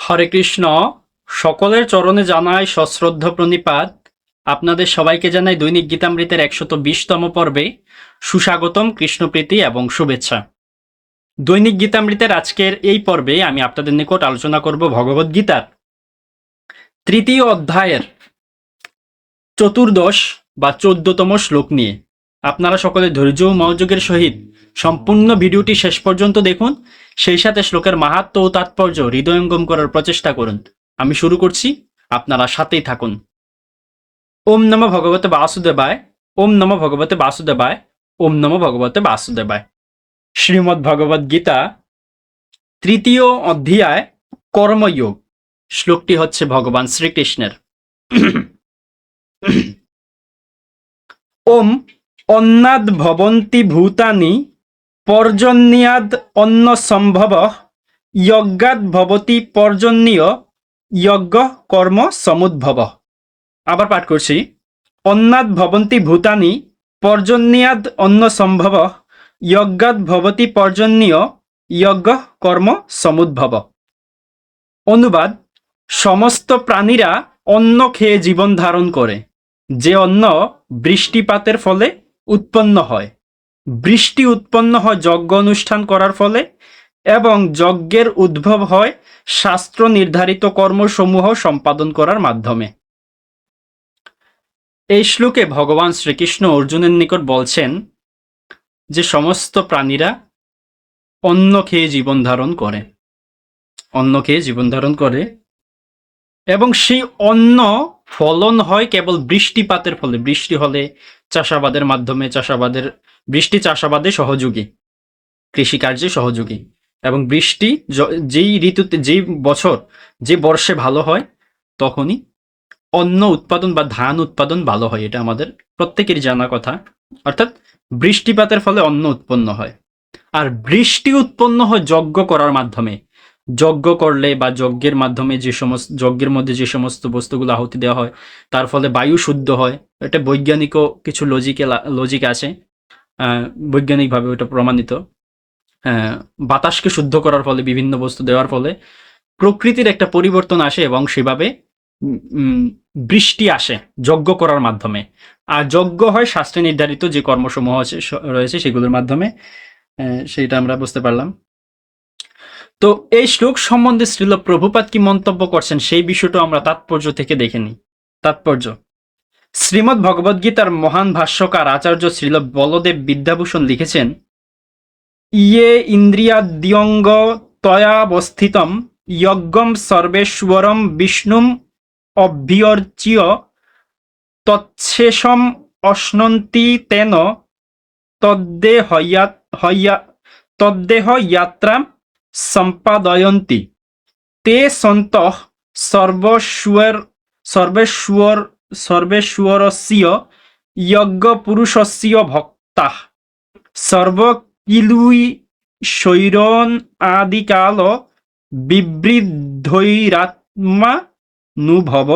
হরে কৃষ্ণ। সকলের চরণে জানাই সশ্রদ্ধ প্রণিপাত। আপনাদের সবাইকে জানাই দৈনিক গীতামৃতের একশত বিশতম পর্বে সুস্বাগতম, কৃষ্ণপ্রীতি এবং শুভেচ্ছা। দৈনিক গীতামৃতের আজকের এই পর্বে আমি আপনাদের নিকট আলোচনা করব ভগবদ গীতার। তৃতীয় অধ্যায়ের চতুর্দশ বা চোদ্দতম শ্লোক নিয়ে। আপনারা সকলে ধৈর্য ও মনোযোগের সহিত সম্পূর্ণ ভিডিওটি শেষ পর্যন্ত দেখুন। সেই সাথে শ্লোকের মাহাত্ম ও তাৎপর্য হৃদয়ঙ্গম করার প্রচেষ্টা করুন। আমি শুরু করছি, আপনারা সাথেই থাকুন। ওম নম ভগবতে বাসুদেবায়, ওম নম ভগবতে বাসুদেবায়, ওম নম ভগবতে বাসুদেবায়। শ্রীমদ্ ভগবদ গীতা তৃতীয় অধ্যায়, কর্মযোগ। শ্লোকটি হচ্ছে ভগবান শ্রীকৃষ্ণের। ওম অন্নাদ ভবন্তি ভূতানি পর্জন্যাদ অন্ন সম্ভব, যজ্ঞাদ ভবতি পর্জন্যীয় যজ্ঞ কর্ম সমুদ্ভব। আবার পাঠ করছি। অন্নাদ ভবন্তি ভূতানি পর্জন্যাদ অন্ন সম্ভব, যজ্ঞাদ ভবতি পর্জন্যীয় যজ্ঞ কর্ম সমুদ্ভব। অনুবাদ, সমস্ত প্রাণীরা অন্ন খেয়ে জীবন ধারণ করে, যে অন্ন বৃষ্টিপাতের ফলে উৎপন্ন হয়। বৃষ্টি উৎপন্ন হয় যজ্ঞ অনুষ্ঠান করার ফলে এবং যজ্ঞের উদ্ভব হয় শাস্ত্র নির্ধারিত কর্মসমূহ সম্পাদন করার মাধ্যমে। এই শ্লোকে ভগবান শ্রীকৃষ্ণ অর্জুনের নিকট বলছেন যে, সমস্ত প্রাণীরা অন্ন খেয়ে জীবন ধারণ করে। অন্ন খেয়ে জীবন ধারণ করে এবং সেই অন্ন ফলন হয় কেবল বৃষ্টিপাতের ফলে। বৃষ্টি হলে চাষাবাদের মাধ্যমে চাষাবাদের, বৃষ্টি চাষাবাদে সহযোগী, কৃষিকার্যে সহযোগী এবং বৃষ্টি যেই ঋতুতে, যেই বছর যে বর্ষে ভালো হয়, তখনই অন্ন উৎপাদন বা ধান উৎপাদন ভালো হয়। এটা আমাদের প্রত্যেকেরই জানা কথা। অর্থাৎ বৃষ্টিপাতের ফলে অন্ন উৎপন্ন হয়। আর বৃষ্টি উৎপন্ন হয় যজ্ঞ করার মাধ্যমে। যজ্ঞ করলে বা যজ্ঞের মাধ্যমে যে সমস্ত, যজ্ঞের মধ্যে যে সমস্ত বস্তুগুলো আহুতি দেওয়া হয়, তার ফলে বায়ু শুদ্ধ হয়। এটা বৈজ্ঞানিকও কিছু লজিকে লজিক আছে। বৈজ্ঞানিকভাবে ওটা প্রমাণিত। বাতাসকে শুদ্ধ করার ফলে, বিভিন্ন বস্তু দেওয়ার ফলে প্রকৃতির একটা পরিবর্তন আসে এবং সেভাবে বৃষ্টি আসে যজ্ঞ করার মাধ্যমে। আর যজ্ঞ হয় শাস্ত্রে নির্ধারিত যে কর্মসমূহ আছে রয়েছে সেগুলোর মাধ্যমে। সেটা আমরা বুঝতে পারলাম। তো এই শ্লোক সম্বন্ধে শ্রীল প্রভুপাত কি মন্তব্য করছেন সেই বিষয়টা আমরা তাৎপর্য থেকে দেখে নিই। তাৎপর্য। শ্রীমদ্ ভগবদ্গীতার মহান ভাষ্যকার আচার্য শ্রীল বলদেব বিদ্যাভূষণ লিখেছেন ইয়ে ইন্দ্রিয়াদ্যঙ্গ তয়াবস্থিতম যজ্ঞম সর্বেশ্বরম বিষ্ণুম অভ্যর্চ্য তৎশেষম অশ্নন্তি তেন তদ্দেহ হইয়া তদ্দেহ যাত্রা সম্পাদয়ন্তি। তে সন্তঃ সর্বস্বর সর্বেশ্বর সর্বেশ্বরস্য যজ্ঞপুরুষস্য ভক্তা। সর্বকিলুই শৈরন আদিকাল বিবৃদ্ধৈরাত্মা নুভব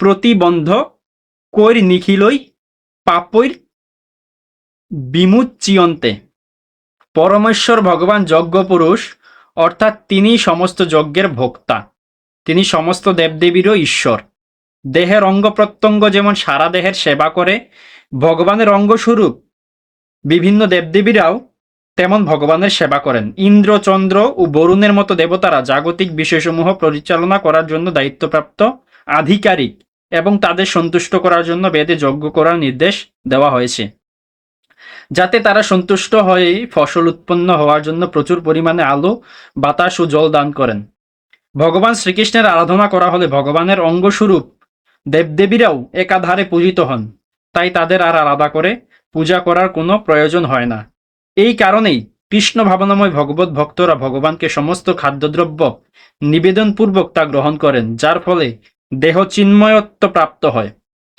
প্রতিবন্ধ কৈর নিখিলই পাপৈর বিমুচ্চিয়ন্তে। পরমেশ্বর ভগবান যজ্ঞ পুরুষ অর্থাৎ তিনি সমস্ত যজ্ঞের ভোক্তা। তিনি সমস্ত দেবদেবীরও ঈশ্বর। দেহের অঙ্গ প্রত্যঙ্গ যেমন সারা দেহের সেবা করে, ভগবানের অঙ্গস্বরূপ বিভিন্ন দেবদেবীরাও তেমন ভগবানের সেবা করেন। ইন্দ্র, চন্দ্র ও বরুণের মতো দেবতারা জাগতিক বিষয়সমূহ পরিচালনা করার জন্য দায়িত্বপ্রাপ্ত আধিকারিক এবং তাদের সন্তুষ্ট করার জন্য বেদে যজ্ঞ করার নির্দেশ দেওয়া হয়েছে। যাতে তারা সন্তুষ্ট হয়ে ফসল উৎপন্ন হওয়ার জন্য প্রচুর পরিমাণে আলো, বাতাস ও জল দান করেন। ভগবান শ্রীকৃষ্ণের আরাধনা করা হলে ভগবানের অঙ্গস্বরূপ দেবদেবীরাও একাধারে পূজিত হন। তাই তাদের আর আলাদা করে পূজা করার কোনো প্রয়োজন হয় না। এই কারণেই কৃষ্ণ ভাবনাময় ভগবত ভক্তরা ভগবানকে সমস্ত খাদ্যদ্রব্য নিবেদনপূর্বক তা গ্রহণ করেন, যার ফলে দেহ চিন্ময়ত্ব প্রাপ্ত হয়।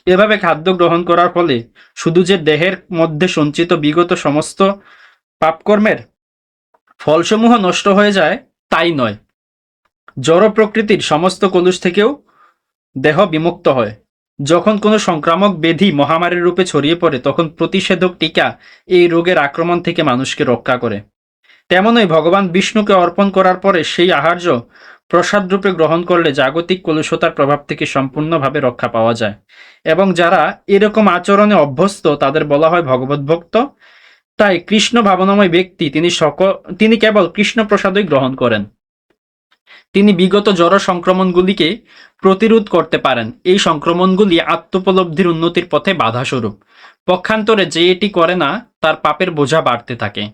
এভাবে খাদ্য গ্রহণ করার ফলে শুধু যে দেহের মধ্যে সঞ্চিত বিগত সমস্ত পাপকর্মের ফলসমূহ নষ্ট হয়ে যায়, তাই নয়। জড় প্রকৃতির সমস্ত কলুষ থেকেও দেহ বিমুক্ত হয়। যখন কোনো সংক্রামক ব্যাধি মহামারীর রূপে ছড়িয়ে পড়ে, তখন প্রতিষেধক টিকা এই রোগের আক্রমণ থেকে মানুষকে রক্ষা করে। তেমনই ভগবান বিষ্ণুকে অর্পণ করার পরে সেই আহার্য প্রসাদ রূপে গ্রহণ করলে জাগতিক কলুষতার প্রভাব থেকে সম্পূর্ণভাবে রক্ষা পাওয়া যায়। এবং যারা এরকম আচরণে অভ্যস্ত, তাদের বলা হয় ভগবত ভক্ত। তাই কৃষ্ণ ভাবনাময় ব্যক্তি, তিনি সকল তিনি কেবল কৃষ্ণ প্রসাদই গ্রহণ করেন। তিনি বিগত জড় সংক্রমণগুলিকে প্রতিরোধ করতে পারেন। এই সংক্রমণগুলি আত্মোপলব্ধির উন্নতির পথে বাধাস্বরূপ। পক্ষান্তরে যে এটি করে না, তার পাপের বোঝা বাড়তে থাকে।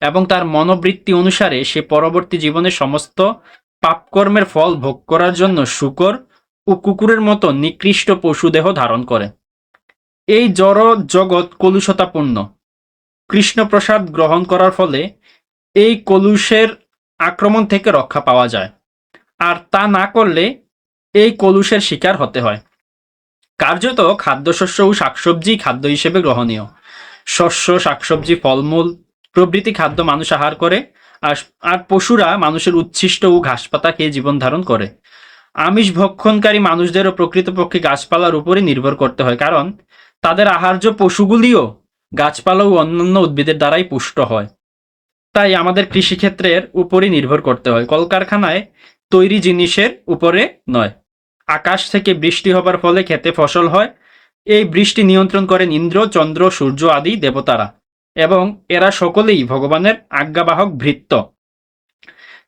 এবং তার মনোবৃত্তি অনুসারে সে পরবর্তী জীবনে সমস্ত পাপকর্মের ফল ভোগ করার জন্য শুকর ও কুকুরের মতো নিকৃষ্ট পশুদেহ ধারণ করে। এই জড় জগৎ কলুষতাপূর্ণ। কৃষ্ণপ্রসাদ গ্রহণ করার ফলে এই কলুষের আক্রমণ থেকে রক্ষা পাওয়া যায়। আর তা না করলে এই কলুষের শিকার হতে হয়। কার্যত খাদ্যশস্য ও শাকসবজি খাদ্য হিসেবে গ্রহণীয়। শস্য, শাকসবজি, ফলমূল প্রভৃতি খাদ্য মানুষ আহার করে আর পশুরা মানুষের উচ্ছিষ্ট ও ঘাসপাতা খেয়ে জীবন ধারণ করে। আমিষ ভক্ষণকারী মানুষদেরও প্রকৃতপক্ষে গাছপালার উপরই নির্ভর করতে হয়, কারণ তাদের আহার্য পশুগুলিও গাছপালা ও অন্যান্য উদ্ভিদের দ্বারাই পুষ্ট হয়। তাই আমাদের কৃষিক্ষেত্রের উপরই নির্ভর করতে হয়, কলকারখানায় তৈরি জিনিসের উপরে নয়। আকাশ থেকে বৃষ্টি হবার ফলে খেতে ফসল হয়, এই বৃষ্টি নিয়ন্ত্রণ করেন ইন্দ্র, চন্দ্র, সূর্য আদি দেবতারা। এবং এরা সকলেই ভগবানের আজ্ঞাবাহক ভৃত্য।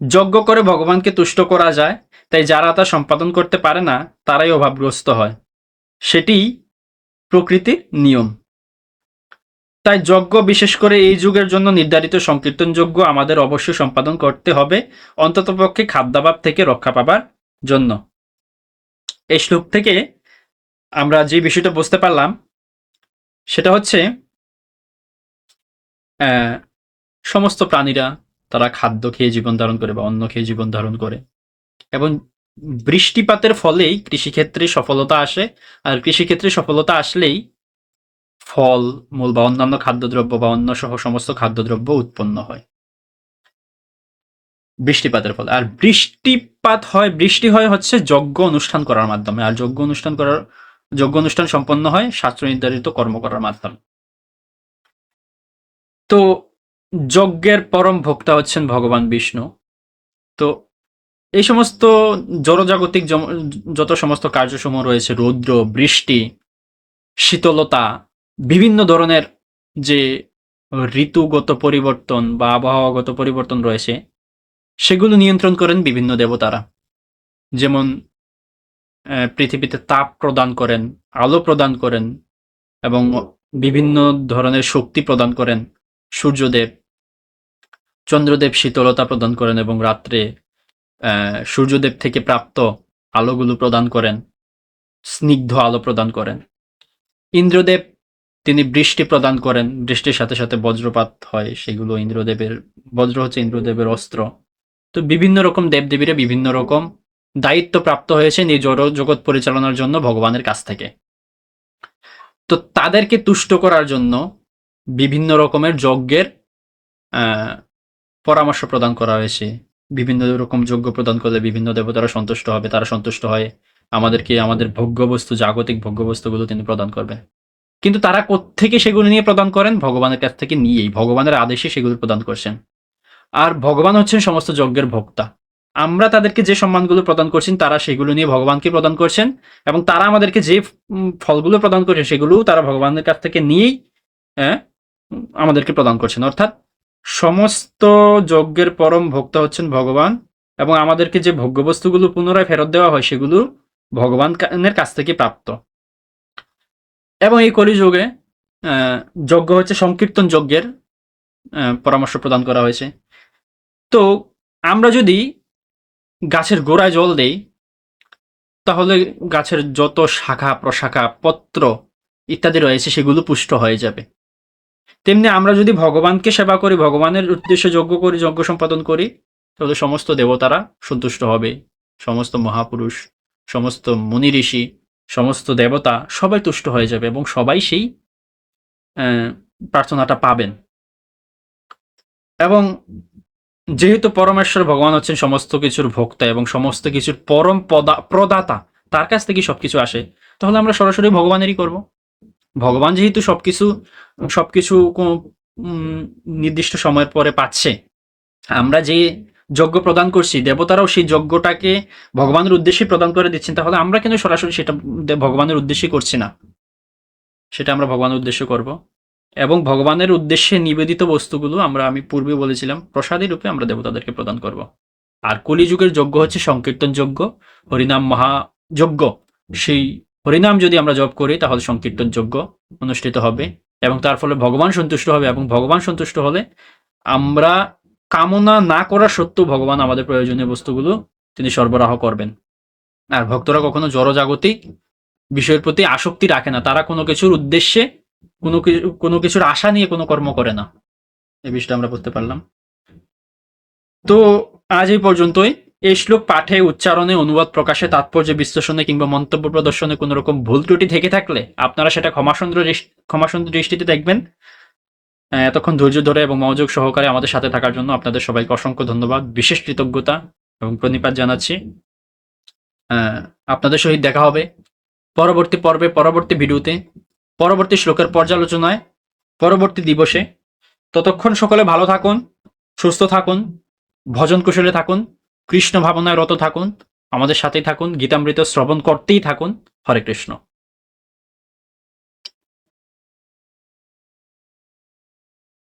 যজ্ঞ করে ভগবানকে তুষ্ট করা যায়, তাই যারা তা সম্পাদন করতে পারে না, তারাই অভাবগ্রস্ত হয়। সেটিই প্রকৃতির নিয়ম। তাই যজ্ঞ বিশেষ করে এই যুগের জন্য নির্ধারিত সংকীর্তন যজ্ঞ আমাদের অবশ্যই সম্পাদন করতে হবে অন্ততপক্ষে খাদ্যাভাব থেকে রক্ষা পাবার জন্য। এই শ্লোক থেকে আমরা যে বিষয়টা বুঝতে পারলাম, সেটা হচ্ছে সমস্ত প্রাণীরা তারা খাদ্য খেয়ে জীবন ধারণ করে বা অন্ন খেয়ে জীবন ধারণ করে। এবং বৃষ্টিপাতের ফলেই কৃষিক্ষেত্রে সফলতা আসে, আর কৃষিক্ষেত্রে সফলতা আসলেই ফল, মূল বা অন্যান্য খাদ্যদ্রব্য বা অন্য সহ সমস্ত খাদ্যদ্রব্য উৎপন্ন হয়। বৃষ্টিপাতের ফলে। আর বৃষ্টিপাত হয়, বৃষ্টি হয় হচ্ছে যজ্ঞ অনুষ্ঠান করার মাধ্যমে। আর যজ্ঞ অনুষ্ঠান করার, যজ্ঞ অনুষ্ঠান সম্পন্ন হয় শাস্ত্র নির্ধারিত কর্ম করার মাধ্যমে। তো যজ্ঞের পরম ভোক্তা হচ্ছেন ভগবান বিষ্ণু। তো এই সমস্ত জড়জাগতিক যত সমস্ত কার্যসমূহ রয়েছে, রৌদ্র, বৃষ্টি, শীতলতা, বিভিন্ন ধরনের যে ঋতুগত পরিবর্তন বা আবহাওয়াগত পরিবর্তন রয়েছে, সেগুলো নিয়ন্ত্রণ করেন বিভিন্ন দেবতারা। যেমন পৃথিবীতে তাপ প্রদান করেন, আলো প্রদান করেন এবং বিভিন্ন ধরনের শক্তি প্রদান করেন। সূর্যদেব। চন্দ্রদেব শীতলতা প্রদান করেন এবং রাত্রে সূর্যদেব থেকে প্রাপ্ত আলোগুলো প্রদান করেন, স্নিগ্ধ আলো প্রদান করেন। ইন্দ্রদেব, তিনি বৃষ্টি প্রদান করেন, বৃষ্টির সাথে সাথে বজ্রপাত হয় সেগুলো ইন্দ্রদেবের, বজ্র হচ্ছে ইন্দ্রদেবের অস্ত্র। তো বিভিন্ন রকম দেবদেবীরা বিভিন্ন রকম দায়িত্ব প্রাপ্ত হয়েছে নিজ জগৎ পরিচালনার জন্য ভগবানের কাছ থেকে। তো তাদেরকে তুষ্ট করার জন্য বিভিন্ন রকমের যজ্ঞের পরামর্শ প্রদান করা হয়েছে। বিভিন্ন রকম যজ্ঞ প্রদান করলে বিভিন্ন দেবতারা সন্তুষ্ট হবে তারা সন্তুষ্ট হয়। আমাদেরকে আমাদের ভোগ্যবস্তু জাগতিক ভোগ্যবস্তুগুলো তিনি প্রদান করবেন। কিন্তু তারা কোত্থেকে সেগুলো নিয়ে প্রদান করেন? ভগবানের কাছ থেকে নিয়েই ভগবানের আদেশে সেগুলো প্রদান করছেন। আর ভগবান হচ্ছেন সমস্ত যজ্ঞের ভোক্তা। আমরা তাদেরকে যে সম্মানগুলো প্রদান করছেন তারা সেগুলো নিয়ে ভগবানকে প্রদান করছেন এবং তারা আমাদেরকে যে ফলগুলো প্রদান করছেন সেগুলোও তারা ভগবানের কাছ থেকে নিয়েই হ্যাঁ, আমাদেরকে প্রদান করছেন। অর্থাৎ সমস্ত যজ্ঞের পরম ভোক্তা হচ্ছেন ভগবান এবং আমাদেরকে যে ভোগ্যবস্তুগুলো পুনরায় ফেরত দেওয়া হয় সেগুলো ভগবানের কাছ থেকে প্রাপ্ত। এবং এই কলিযুগে যজ্ঞ হচ্ছে সংকীর্তন যজ্ঞের পরামর্শ প্রদান করা হয়েছে। তো আমরা যদি গাছের গোড়ায় জল দেই, তাহলে গাছের যত শাখা, প্রশাখা, পত্র ইত্যাদি রয়েছে সেগুলো পুষ্ট হয়ে যাবে। তেমনি আমরা যদি ভগবানকে সেবা করি, ভগবানের উদ্দেশ্যে যজ্ঞ করি, যজ্ঞ সম্পাদন করি, তাহলে সমস্ত দেবতারা সন্তুষ্ট হবে। সমস্ত মহাপুরুষ, সমস্ত মুনি ঋষি, সমস্ত দেবতা সবাই তুষ্ট হয়ে যাবে এবং সবাই সেই প্রার্থনাটা পাবেন। এবং যেহেতু পরমেশ্বর ভগবান হচ্ছেন সমস্ত কিছুর ভোক্তা এবং সমস্ত কিছুর পরম প্রদাতা, তার কাছ থেকে সবকিছু আসে, তাহলে আমরা সরাসরি ভগবানেরই করব। ভগবান যেহেতু সবকিছু সবকিছু নির্দিষ্ট সময়ের পরে পাচ্ছে, আমরা যে যজ্ঞ প্রদান করছি, দেবতারাও সেই যজ্ঞটাকে ভগবানের উদ্দেশ্যে প্রদান করে দিচ্ছেন, তাহলে আমরা কিন্তু সরাসরি সেটা ভগবানের উদ্দেশ্যে করছি না? সেটা আমরা ভগবানের উদ্দেশ্যে করব। এবং ভগবানের উদ্দেশ্যে নিবেদিত বস্তুগুলো আমরা, আমি পূর্বে বলেছিলাম, প্রসাদী রূপে আমরা দেবতাদেরকে প্রদান করব। আর কলিযুগের যজ্ঞ হচ্ছে সংকীর্তন যজ্ঞ, হরিনাম মহাযজ্ঞ, সেই হরিনাম যদি আমরা জপ করি, তাহলে সংকীর্তন যজ্ঞ অনুষ্ঠিত হবে এবং তার ফলে ভগবান সন্তুষ্ট হবে এবং ভগবান সন্তুষ্ট হলে আমরা কামনা না করা সত্ত্বেও ভগবান আমাদের প্রয়োজনীয় বস্তুগুলো তিনি সরবরাহ করবেন। আর ভক্তরা কখনো জড়জাগতিক বিষয়ের প্রতি আসক্তি রাখে না। তারা কোনো কিছুর উদ্দেশ্যে, কোনো কিছু কোনো কিছুর আশা নিয়ে কোনো কর্ম করে না। এই বিষয়টা আমরা বুঝতে পারলাম। তো আজ এই পর্যন্তই। এই শ্লোক পাঠে, উচ্চারণে, অনুবাদ প্রকাশে, তাৎপর্য, বিশ্লেষণে কিংবা মন্তব্য প্রদর্শনে কোনো রকম ভুল ত্রুটি থেকে থাকলে আপনারা সেটা ক্ষমাসুন্দর ক্ষমাসুন্দর দৃষ্টিতে দেখবেন। এতক্ষণ ধৈর্য ধরে এবং মনোযোগ সহকারে আমাদের সাথে থাকার জন্য আপনাদের সবাইকে অসংখ্য ধন্যবাদ। বিশেষ কৃতজ্ঞতা এবং প্রণিপাত জানাচ্ছি। আপনাদের সহিত দেখা হবে পরবর্তী পর্বে, পরবর্তী ভিডিওতে, পরবর্তী শ্লোকের পর্যালোচনায়, পরবর্তী দিবসে। ততক্ষণ সকলে ভালো থাকুন, সুস্থ থাকুন, ভজন কুশলে থাকুন। কৃষ্ণ ভাবনায় রত থাকুন আমাদের সাথেই থাকুন গীতামৃত শ্রবণ করতেই থাকুন। হরে কৃষ্ণ।